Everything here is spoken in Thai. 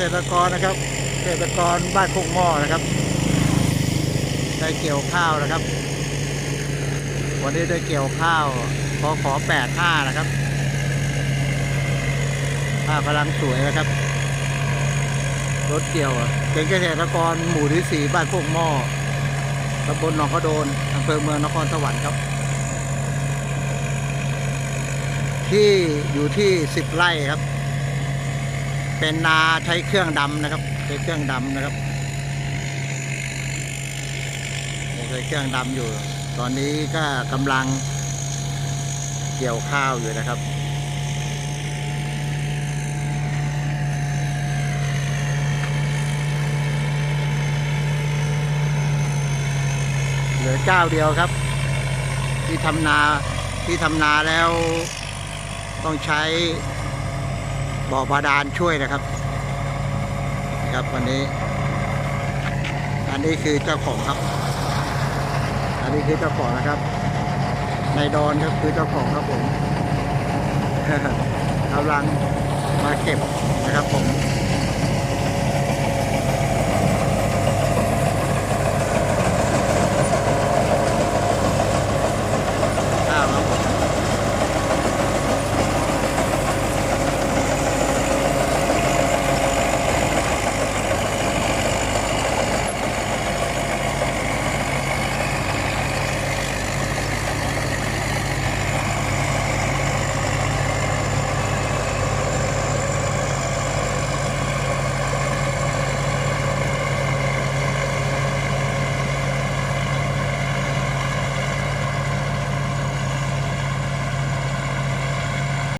ษตรกรนะครับ เกษตรกรบ้านโคกหม้อนะครับ ได้เกี่ยวข้าวนะครับ วันนี้ได้เกี่ยวข้าวขอขอแปดห้านะครับข้าวกำลังสวยนะครับ รถเกี่ยวเป็นเกษตรกรหมู่ที่สี่บ้านโคกหม้อตำบลหนองกระโดนอำเภอเมืองนครสวรรค์ครับ ที่อยู่ที่สิบไร่ครับ เป็นนาใช้เครื่องดำนะครับ ใช้เครื่องดำนะครับใช้เครื่องดำอยู่ ตอนนี้ก็กำลังเกี่ยวข้าวอยู่นะครับเหลือเจ้าเดียวครับ ที่ทำนาที่ทำนาแล้วต้องใช้ บ่อบาดาลช่วยนะครับครับวันนี้ อันนี้คือเจ้าของครับ อันนี้คือเจ้าของนะครับนายดอนครับคือเจ้าของครับผมกำลังมาเก็บนะครับผม